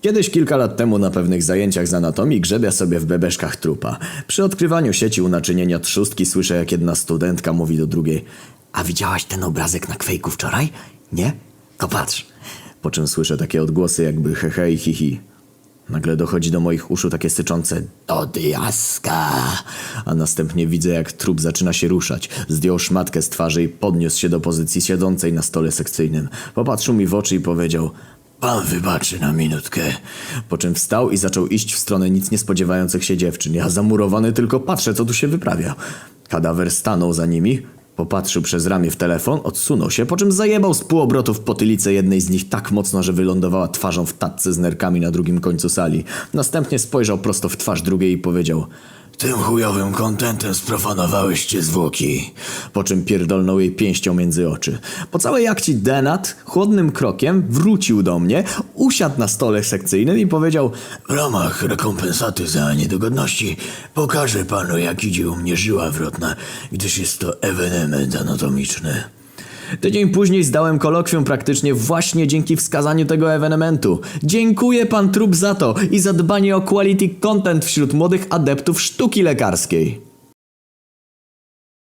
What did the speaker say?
Kiedyś kilka lat temu na pewnych zajęciach z anatomii grzebia sobie w bebeszkach trupa. Przy odkrywaniu sieci unaczynienia trzustki słyszę jak jedna studentka mówi do drugiej A widziałaś ten obrazek na kwejku wczoraj? Nie? To patrz. Po czym słyszę takie odgłosy jakby hehe i hihi. Nagle dochodzi do moich uszu takie syczące do diaska, a następnie widzę jak trup zaczyna się ruszać. Zdjął szmatkę z twarzy i podniósł się do pozycji siedzącej na stole sekcyjnym. Popatrzył mi w oczy i powiedział Pan wybaczy na minutkę. Po czym wstał i zaczął iść w stronę nic nie spodziewających się dziewczyn. Ja zamurowany tylko patrzę, co tu się wyprawia. Kadawer stanął za nimi, popatrzył przez ramię w telefon, odsunął się, po czym zajebał z półobrotu w potylicę jednej z nich tak mocno, że wylądowała twarzą w tatce z nerkami na drugim końcu sali. Następnie spojrzał prosto w twarz drugiej i powiedział tym chujowym kontentem sprofanowałeś zwłoki. Po czym pierdolnął jej pięścią między oczy. Po całej akcji Denat chłodnym krokiem wrócił do mnie, usiadł na stole sekcyjnym i powiedział W ramach rekompensaty za niedogodności pokażę panu jak idzie u mnie żyła wrotna, gdyż jest to ewenement anatomiczny. Tydzień później zdałem kolokwium praktycznie właśnie dzięki wskazaniu tego ewenementu. Dziękuję pan Trup za to i za dbanie o quality content wśród młodych adeptów sztuki lekarskiej.